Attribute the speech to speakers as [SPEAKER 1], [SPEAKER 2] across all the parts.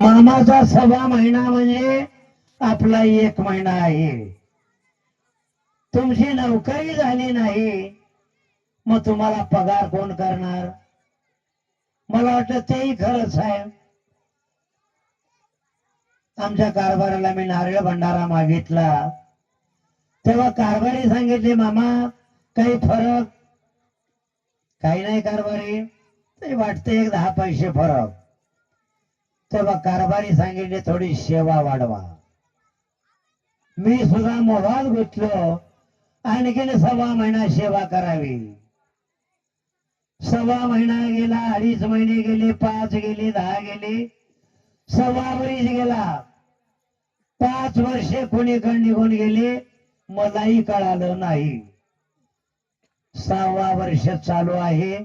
[SPEAKER 1] मामाचा सव्वा महिना म्हणजे आपला एक महिना आहे. तुमची नोकरी झाली नाही मग तुम्हाला पगार कोण करणार? मला वाटतं तेही खरंच आहे. आमच्या कारभाराला मी नारळ भंडारा मागितला. तेव्हा कारभारी सांगितले मामा काही फरक? काही नाही कारभारी. ते वाटते एक दहा पैसे फरक. तेव्हा कारभारी सांगितले थोडी सेवा वाढवा. मी सुद्धा मोबाईल घेतलो आणखीन सव्वा महिना सेवा करावी. सव्वा महिना गेला अडीच महिने गेले पाच गेले दहा गेले. सव्वा वरीस गेला. पाच वर्षे कोणीकडे निघून गेले मलाही कळालं नाही. सहावा वर्ष चालू आहे.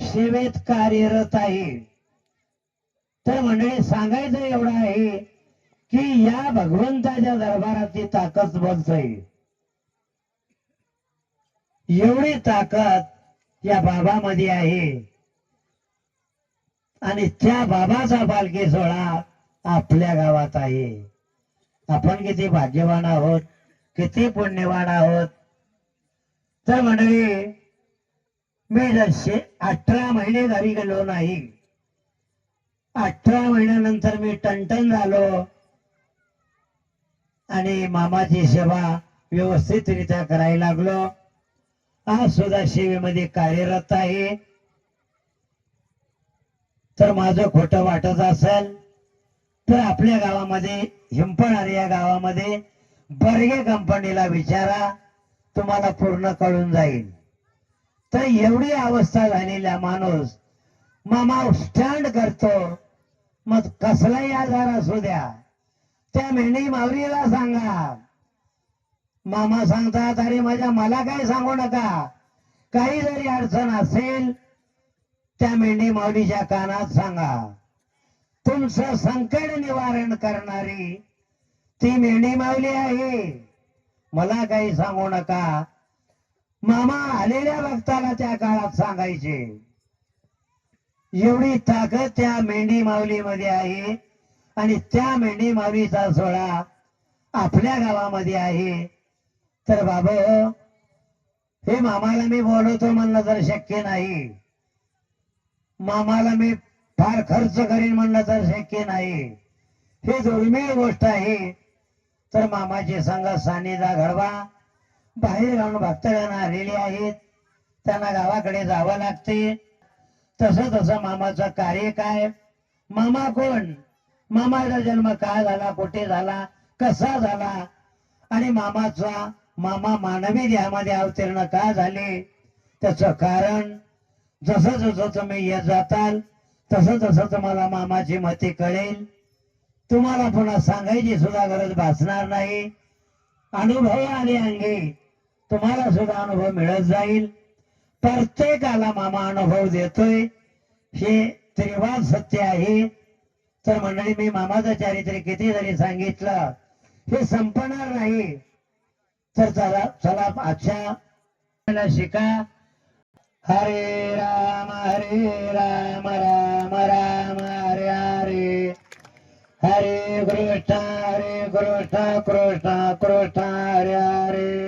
[SPEAKER 1] सेवेत कार्यरत आहे. तर मंडळी सांगायचं एवढं आहे की या भगवंताच्या दरबाराची ताकद बोलतोय एवढी ताकद या बाबामध्ये आहे. आणि त्या बाबाचा पालखी सोहळा आपल्या गावात आहे. आपण किती भाग्यवान आहोत किती पुण्यवान आहोत. तर मंडळी मी जसे अठरा महिने घरी गेलो नाही अठरा महिन्यानंतर मी टनटन झालो. आणि मामाची सेवा व्यवस्थितरित्या करायला लागलो. आज सुद्धा सेवेमध्ये कार्यरत आहे. तर माझं खोटं वाटत असेल तर आपल्या गावामध्ये हिंपणारे या गावामध्ये बर्गे कंपनीला विचारा तुम्हाला पूर्ण कळून जाईल. तर एवढी अवस्था झालेला माणूस. मामा स्टँड करतो. मग कसलाही आजार असू द्या. त्या मेंढी मावरीला सांगा. मामा सांगतात अरे माझ्या मला काय सांगू नका. काही जरी अडचण असेल त्या मेंढी माऊलीच्या कानात सांगा. तुमचं संकट निवारण करणारी ती मेंढी माऊली आहे. मला काही सांगू नका. मामा आलेल्या भक्ताला त्या काळात सांगायचे. एवढी ताकद त्या मेंढी माऊलीमध्ये आहे आणि त्या मेंढी माऊलीचा सोहळा आपल्या गावामध्ये आहे. तर बाबा हे मामाला मी बोलवतो म्हणलं तर शक्य नाही. मामाला मी फार खर्च करीन म्हणलं तर शक्य नाही. हे दुर्मिळ गोष्ट आहे. तर मामाचे संघ सानिधा घडवा. बाहेर जाऊन भक्तगण आलेले आहेत. त्यांना गावाकडे जावं लागते. तसं तसं मामाचं कार्य काय? मामा कोण? मामाचा जन्म काय झाला? कुठे झाला? कसा झाला? आणि मामाचा मामा मानवी देहामध्ये अवतीर्ण का झाले? त्याचं कारण जसं जसं तुम्ही येत जाताल तसं तसं तुम्हाला मामाची मते कळेल. तुम्हाला पुन्हा सांगायची सुद्धा गरज भासणार नाही. अनुभव आणि अंगी. तुम्हाला सुद्धा अनुभव मिळत जाईल. प्रत्येकाला मामा अनुभव देतोय. हे त्रिवाद सत्य आहे. तर मंडळी मी मामाचं चारित्र्य किती जरी सांगितलं. हे संपणार नाही. तर चला चला आजच्या शिका. हरे राम हरे राम राम राम हरे हरे. हरे कृष्ण हरे कृष्ण कृष्ण कृष्ण हरे हरे.